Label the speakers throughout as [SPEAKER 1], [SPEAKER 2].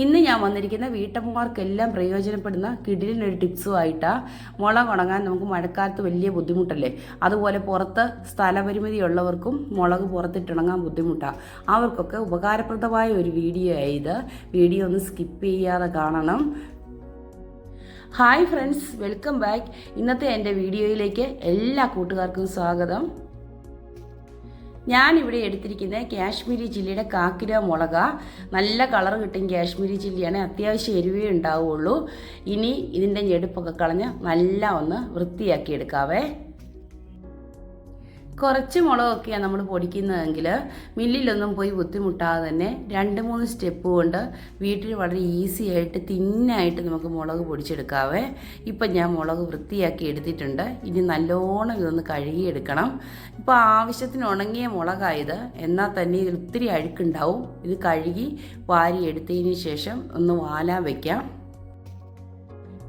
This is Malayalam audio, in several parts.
[SPEAKER 1] ഇന്ന് ഞാൻ വന്നിരിക്കുന്ന വീട്ടമ്മമാർക്കെല്ലാം പ്രയോജനപ്പെടുന്ന കിടിലിനൊരു ടിപ്സുമായിട്ടാണ് മുളക് ഉണങ്ങാൻ നമുക്ക് മഴക്കാലത്ത് വലിയ ബുദ്ധിമുട്ടല്ലേ? അതുപോലെ പുറത്ത് സ്ഥലപരിമിതി ഉള്ളവർക്കും മുളക് പുറത്തിട്ടുണങ്ങാൻ ബുദ്ധിമുട്ടാണ് അവർക്കൊക്കെ ഉപകാരപ്രദമായ ഒരു വീഡിയോ ആയത് വീഡിയോ ഒന്ന് സ്കിപ്പ് ചെയ്യാതെ കാണണം. Hi friends welcome back. ഇന്നത്തെ എന്റെ വീഡിയോയിലേക്ക് എല്ലാ കൂട്ടുകാർക്കും സ്വാഗതം. ഞാനിവിടെ എടുത്തിരിക്കുന്നത് കാശ്മീരി ചില്ലിയുടെ കാക്കിര മുളക. നല്ല കളർ കിട്ടും കാശ്മീരി ചില്ലിയാണ്. അത്യാവശ്യം എരിവേ ഉണ്ടാവുള്ളൂ. ഇനി ഇതിന്റെ ഞെടുപ്പൊക്കെ കളഞ്ഞ് നല്ല ഒന്ന് വൃത്തിയാക്കി എടുക്കാവേ കുറച്ച് മുളകൊക്കെയാണ് നമ്മൾ പൊടിക്കുന്നതെങ്കിൽ മില്ലിലൊന്നും പോയി ബുദ്ധിമുട്ടാതെ തന്നെ രണ്ട് മൂന്ന് സ്റ്റെപ്പ് കൊണ്ട് വീട്ടിൽ വളരെ ഈസി ആയിട്ട് തിന്നായിട്ട് നമുക്ക് മുളക് പൊടിച്ചെടുക്കാവേ. ഇപ്പം ഞാൻ മുളക് വൃത്തിയാക്കി എടുത്തിട്ടുണ്ട്. ഇനി നല്ലോണം ഇതൊന്ന് കഴുകിയെടുക്കണം. ഇപ്പോൾ ആവശ്യത്തിന് ഉണങ്ങിയ മുളകായത് എന്നാൽ തന്നെ ഇതിൽ ഒത്തിരി അഴുക്കുണ്ടാവും. ഇത് കഴുകി വാരി എടുത്തതിന് ശേഷം ഒന്ന് വാലാൻ വയ്ക്കാം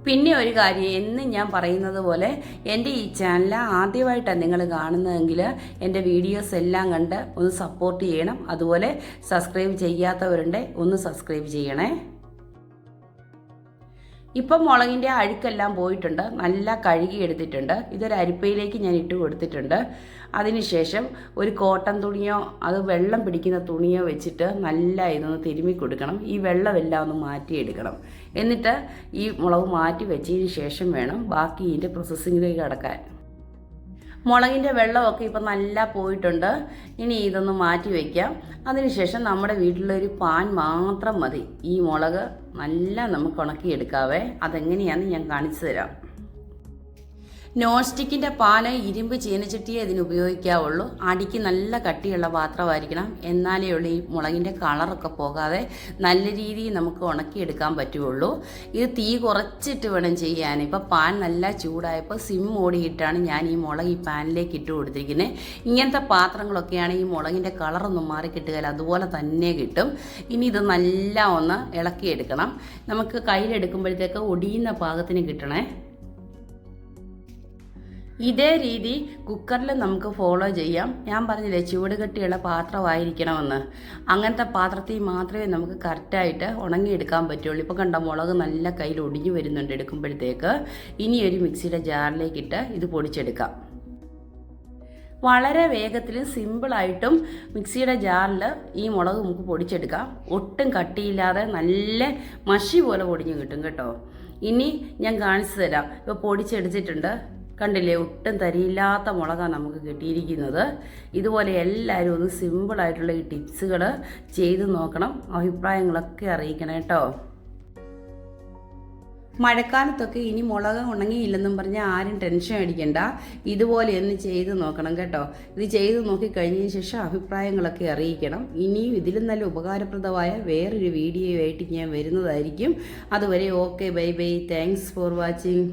[SPEAKER 1] പിന്നെ ഒരു കാര്യം എന്ന് ഞാൻ പറയുന്നത് പോലെ എന്റെ ഈ ചാനൽ ആദ്യമായിട്ടാണ് നിങ്ങൾ കാണുന്നതെങ്കിൽ എന്റെ വീഡിയോസ് എല്ലാം കണ്ട് ഒന്ന് സപ്പോർട്ട് ചെയ്യണം. അതുപോലെ സബ്സ്ക്രൈബ് ചെയ്യാത്തവരുണ്ടെ ഒന്ന് സബ്സ്ക്രൈബ് ചെയ്യണേ. ഇപ്പം മുളകിന്റെ അഴുക്കെല്ലാം പോയിട്ടുണ്ട്. നല്ല കഴുകി എടുത്തിട്ടുണ്ട്. ഇതൊരു അരിപ്പയിലേക്ക് ഞാൻ ഇട്ട് കൊടുത്തിട്ടുണ്ട്. അതിനുശേഷം ഒരു കോട്ടൺ തുണിയോ അത് വെള്ളം പിടിക്കുന്ന തുണിയോ വെച്ചിട്ട് നല്ല ഇതൊന്ന് തിരുമ്മി കൊടുക്കണം. ഈ വെള്ളമെല്ലാം ഒന്ന് മാറ്റിയെടുക്കണം. എന്നിട്ട് ഈ മുളക് മാറ്റി വെച്ചതിന് ശേഷം വേണം ബാക്കി ഇതിന്റെ പ്രോസസ്സിങ്ങിലേക്ക് കടക്കാൻ. മുളകിന്റെ വെള്ളമൊക്കെ ഇപ്പം നല്ല പോയിട്ടുണ്ട്. ഇനി ഇതൊന്ന് മാറ്റി വയ്ക്കാം അതിനുശേഷം നമ്മുടെ വീട്ടിലൊരു പാൻ മാത്രം മതി. ഈ മുളക് നല്ല നമുക്ക് ഉണക്കിയെടുക്കാവേ. അതെങ്ങനെയാണെന്ന് ഞാൻ കാണിച്ചു തരാം നോൺ സ്റ്റിക്കിന്റെ പാൽ ഇരുമ്പ് ചീനച്ചട്ടിയെ ഇതിന് ഉപയോഗിക്കാവുള്ളൂ. അടിക്ക് നല്ല കട്ടിയുള്ള പാത്രമായിരിക്കണം. എന്നാലേ ഉള്ളൂ ഈ മുളകിന്റെ കളറൊക്കെ പോകാതെ നല്ല രീതിയിൽ നമുക്ക് ഉണക്കിയെടുക്കാൻ പറ്റുള്ളൂ. ഇത് തീ കുറച്ചിട്ട് വേണം ചെയ്യാൻ. ഇപ്പോൾ പാൻ നല്ല ചൂടായപ്പോൾ സിം ഓടിയിട്ടാണ് ഞാൻ ഈ മുളക് ഈ പാനിലേക്ക് ഇട്ട് കൊടുത്തിരിക്കുന്നത് ഇങ്ങനത്തെ പാത്രങ്ങളൊക്കെയാണ് ഈ മുളകിന്റെ കളറൊന്നും മാറി കിട്ടുകയില്ല അതുപോലെ തന്നെ കിട്ടും. ഇനി ഇത് നല്ല ഒന്ന് ഇളക്കിയെടുക്കണം. നമുക്ക് കയ്യിലെടുക്കുമ്പോഴത്തേക്ക് ഒടിയുന്ന പാകത്തിന് കിട്ടണേ. ഇതേ രീതി കുക്കറിൽ നമുക്ക് ഫോളോ ചെയ്യാം. ഞാൻ പറഞ്ഞില്ലേ ചുവട് കെട്ടിയുള്ള പാത്രമായിരിക്കണമെന്ന്. അങ്ങനത്തെ പാത്രത്തിൽ മാത്രമേ നമുക്ക് കറക്റ്റായിട്ട് ഉണങ്ങിയെടുക്കാൻ പറ്റുള്ളൂ. ഇപ്പോൾ കണ്ട മുളക് നല്ല കയ്യിൽ ഒടിഞ്ഞു വരുന്നുണ്ട് എടുക്കുമ്പോഴത്തേക്ക്. ഇനി ഒരു മിക്സിയുടെ ജാറിലേക്കിട്ട് ഇത് പൊടിച്ചെടുക്കാം. വളരെ വേഗത്തിൽ സിമ്പിളായിട്ടും മിക്സിയുടെ ജാറിൽ ഈ മുളക് നമുക്ക് പൊടിച്ചെടുക്കാം. ഒട്ടും കട്ടിയില്ലാതെ നല്ല മഷി പോലെ പൊടിഞ്ഞു കിട്ടും കേട്ടോ. ഇനി ഞാൻ കാണിച്ചു തരാം. ഇപ്പോൾ പൊടിച്ചെടുത്തിട്ടുണ്ട്. കണ്ടില്ലേ ഒട്ടും തരിയില്ലാത്ത മുളകാണ് നമുക്ക് കിട്ടിയിരിക്കുന്നത്. ഇതുപോലെ എല്ലാവരും ഒന്ന് സിമ്പിളായിട്ടുള്ള ഈ ടിപ്സുകൾ ചെയ്ത് നോക്കണം അഭിപ്രായങ്ങളൊക്കെ അറിയിക്കണം കേട്ടോ. മഴക്കാലത്തൊക്കെ ഇനി മുളക് ഉണങ്ങിയില്ലെന്നും പറഞ്ഞ് ആരും ടെൻഷൻ അടിക്കണ്ട. ഇതുപോലെ ഒന്ന് ചെയ്ത് നോക്കണം കേട്ടോ. ഇത് ചെയ്ത് നോക്കി കഴിഞ്ഞതിന് ശേഷം അഭിപ്രായങ്ങളൊക്കെ അറിയിക്കണം. ഇനിയും ഇതിലും നല്ല ഉപകാരപ്രദമായ വേറൊരു വീഡിയോ ആയിട്ട് ഞാൻ വരുന്നതായിരിക്കും. അതുവരെ okay bye bye thanks for watching